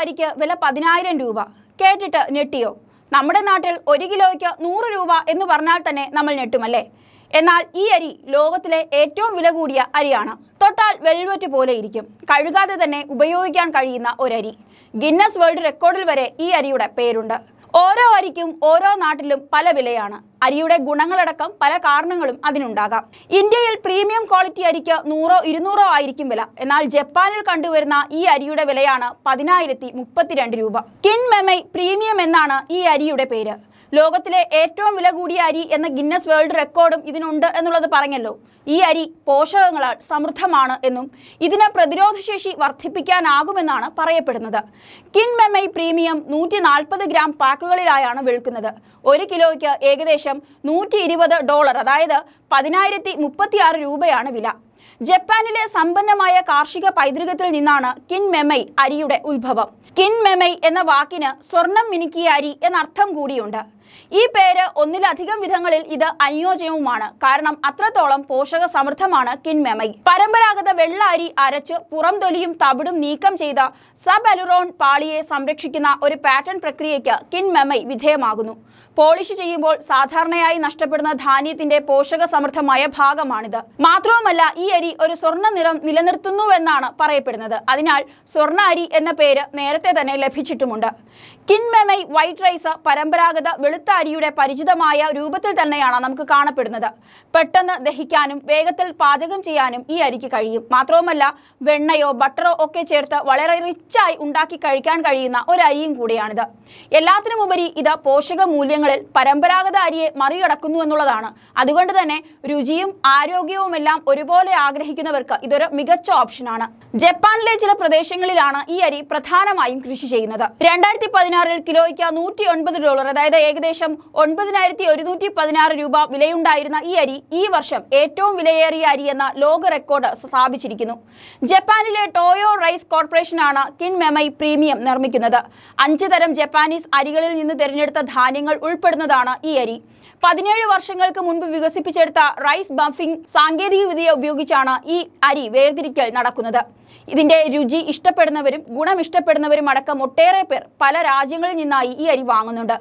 അരിക്ക് വില പതിനായിരം രൂപ. കേട്ടിട്ട് ഞെട്ടിയോ? നമ്മുടെ നാട്ടിൽ ഒരു കിലോയ്ക്ക് നൂറ് രൂപ എന്ന് പറഞ്ഞാൽ തന്നെ നമ്മൾ ഞെട്ടുമല്ലേ? എന്നാൽ ഈ അരി ലോകത്തിലെ ഏറ്റവും വില കൂടിയ അരിയാണ്. തൊട്ടാൽ വെൽവെറ്റ് പോലെ ഇരിക്കും. കഴുകാതെ തന്നെ ഉപയോഗിക്കാൻ കഴിയുന്ന ഒരരി. ഗിന്നസ് വേൾഡ് റെക്കോർഡിൽ വരെ ഈ അരിയുടെ പേരുണ്ട്. ഓരോ അരിക്കും ഓരോ നാട്ടിലും പല വിലയാണ്. അരിയുടെ ഗുണങ്ങളടക്കം പല കാരണങ്ങളും അതിനുണ്ടാകാം. ഇന്ത്യയിൽ പ്രീമിയം ക്വാളിറ്റി അരിക്ക് നൂറോ ഇരുന്നൂറോ ആയിരിക്കും വില. എന്നാൽ ജപ്പാനിൽ കണ്ടുവരുന്ന ഈ അരിയുടെ വിലയാണ് പതിനായിരത്തി മുപ്പത്തിരണ്ട് രൂപ. കിൻ മെമൈ പ്രീമിയം എന്നാണ് ഈ അരിയുടെ പേര്. ലോകത്തിലെ ഏറ്റവും വില കൂടിയ അരി എന്ന ഗിന്നസ് വേൾഡ് റെക്കോർഡും ഇതിനുണ്ട് എന്നുള്ളത് പറഞ്ഞല്ലോ. ഈ അരി പോഷകങ്ങളാൽ സമൃദ്ധമാണ് എന്നും ഇതിന് പ്രതിരോധശേഷി വർദ്ധിപ്പിക്കാനാകുമെന്നാണ് പറയപ്പെടുന്നത്. കിൻമെമൈ പ്രീമിയം നൂറ്റി നാൽപ്പത് ഗ്രാം പാക്കുകളിലായാണ് വിൽക്കുന്നത്. ഒരു കിലോയ്ക്ക് ഏകദേശം നൂറ്റി ഇരുപത് ഡോളർ അതായത് പതിനായിരത്തി മുപ്പത്തിയാറ് രൂപയാണ് വില. ജപ്പാനിലെ സമ്പന്നമായ കാർഷിക പൈതൃകത്തിൽ നിന്നാണ് കിൻ മെമൈ അരിയുടെ ഉത്ഭവം. കിൻ മെമൈ എന്ന വാക്കിന് സ്വർണം മിനുക്കിയ അരി എന്നർത്ഥം കൂടിയുണ്ട്. ഈ പേര് ഒന്നിലധികം വിധങ്ങളിൽ ഇത് അനുയോജ്യവുമാണ്. കാരണം അത്രത്തോളം പോഷക സമൃദ്ധമാണ് കിൻമെമൈ. പരമ്പരാഗത വെള്ളാരി അരച്ച് പുറം തൊലിയും തവിടും നീക്കം ചെയ്ത സബ് അലുറോൺ പാളിയെ സംരക്ഷിക്കുന്ന ഒരു പാറ്റേൺ പ്രക്രിയയ്ക്ക് കിൻമെമൈ വിധേയമാകുന്നു. പോളിഷ് ചെയ്യുമ്പോൾ സാധാരണയായി നഷ്ടപ്പെടുന്ന ധാന്യത്തിന്റെ പോഷക സമൃദ്ധമായ ഭാഗമാണിത്. മാത്രവുമല്ല ഈ അരി ഒരു സ്വർണ നിറം നിലനിർത്തുന്നുവെന്നാണ് പറയപ്പെടുന്നത്. അതിനാൽ സ്വർണ അരി എന്ന പേര് നേരത്തെ തന്നെ ലഭിച്ചിട്ടുമുണ്ട്. കിൻമെമൈ വൈറ്റ് റൈസ് പരമ്പരാഗത വെളുത്ത അരിയുടെ പരിചിതമായ രൂപത്തിൽ തന്നെയാണ് നമുക്ക് കാണപ്പെടുന്നത്. പെട്ടെന്ന് ദഹിക്കാനും വേഗത്തിൽ പാചകം ചെയ്യാനും ഈ അരിക്ക് കഴിയും. മാത്രവുമല്ല വെണ്ണയോ ബട്ടറോ ഒക്കെ ചേർത്ത് വളരെ റിച്ചായി ഉണ്ടാക്കി കഴിക്കാൻ കഴിയുന്ന ഒരു അരിയും കൂടിയാണിത്. എല്ലാത്തിനുമുപരി ഇത് പോഷക മൂല്യങ്ങളിൽ പരമ്പരാഗത അരിയെ മറികടക്കുന്നു എന്നുള്ളതാണ്. അതുകൊണ്ട് തന്നെ രുചിയും ആരോഗ്യവുമെല്ലാം ഒരുപോലെ ആഗ്രഹിക്കുന്നവർക്ക് ഇതൊരു മികച്ച ഓപ്ഷനാണ്. ജപ്പാനിലെ ചില പ്രദേശങ്ങളിലാണ് ഈ അരി പ്രധാനമായും കൃഷി ചെയ്യുന്നത്. രണ്ടായിരത്തി പതിനാറിൽ കിലോയ്ക്ക് നൂറ്റി ഡോളർ അതായത് ഏകദേശം ഒൻപതിനായിരത്തി ഒരുന്നൂറ്റി പതിനാറ് രൂപ വിലയുണ്ടായിരുന്ന ഈ അരി ഈ വർഷം ഏറ്റവും വിലയേറിയ അരി എന്ന ലോക റെക്കോർഡ് സ്ഥാപിച്ചിരിക്കുന്നു. ജപ്പാനിലെ ടോയോ റൈസ് കോർപ്പറേഷനാണ് കിൻ മെമൈ പ്രീമിയം നിർമ്മിക്കുന്നത്. അഞ്ച് തരം ജപ്പാനീസ് അരികളിൽ നിന്ന് തിരഞ്ഞെടുത്ത ധാന്യങ്ങൾ ഉൾപ്പെടുന്നതാണ് ഈ അരി. പതിനേഴ് വർഷങ്ങൾക്ക് മുൻപ് വികസിപ്പിച്ചെടുത്ത റൈസ് ബഫിംഗ് സാങ്കേതികവിദ്യ ഉപയോഗിച്ചാണ് ഈ അരി വേർതിരിക്കൽ നടക്കുന്നത്. ഇതിന്റെ രുചി ഇഷ്ടപ്പെടുന്നവരും ഗുണം ഇഷ്ടപ്പെടുന്നവരും അടക്കം ഒട്ടേറെ പേർ പല രാജ്യങ്ങളിൽ നിന്നായി ഈ അരി വാങ്ങുന്നുണ്ട്.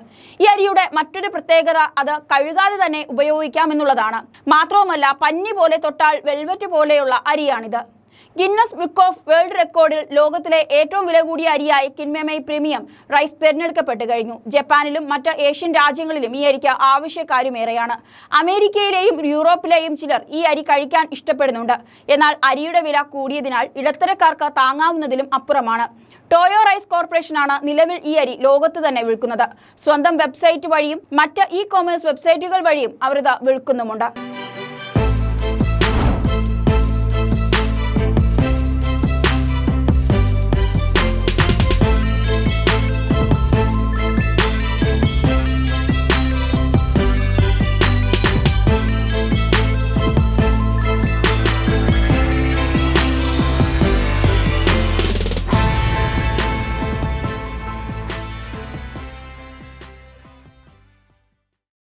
ഈ അരിയുടെ മറ്റൊരു പ്രത്യേകത അത് കഴുകാതെ തന്നെ ഉപയോഗിക്കാം എന്നുള്ളതാണ്. മാത്രവുമല്ല പഞ്ഞി പോലെ തൊട്ടാൽ വെൽവെറ്റ് പോലെയുള്ള അരിയാണിത്. ഗിന്നസ് ബുക്ക് ഓഫ് വേൾഡ് റെക്കോർഡിൽ ലോകത്തിലെ ഏറ്റവും വില കൂടിയ അരിയായി കിൻമെമൈ പ്രീമിയം റൈസ് തിരഞ്ഞെടുക്കപ്പെട്ട് കഴിഞ്ഞു. ജപ്പാനിലും മറ്റ് ഏഷ്യൻ രാജ്യങ്ങളിലും ഈ അരിക്ക് ആവശ്യക്കാരുമേറെയാണ്. അമേരിക്കയിലെയും യൂറോപ്പിലെയും ചിലർ ഈ അരി കഴിക്കാൻ ഇഷ്ടപ്പെടുന്നുണ്ട്. എന്നാൽ അരിയുടെ വില കൂടിയതിനാൽ ഇടത്തരക്കാർക്ക് താങ്ങാവുന്നതിലും അപ്പുറമാണ്. ടോയോ റൈസ് കോർപ്പറേഷനാണ് നിലവിൽ ഈ അരി ലോകത്ത് തന്നെ വിൽക്കുന്നത്. സ്വന്തം വെബ്സൈറ്റ് വഴിയും മറ്റ് ഇ കോമേഴ്സ് വെബ്സൈറ്റുകൾ വഴിയും അവർ ഇത് വിൽക്കുന്നുമുണ്ട്.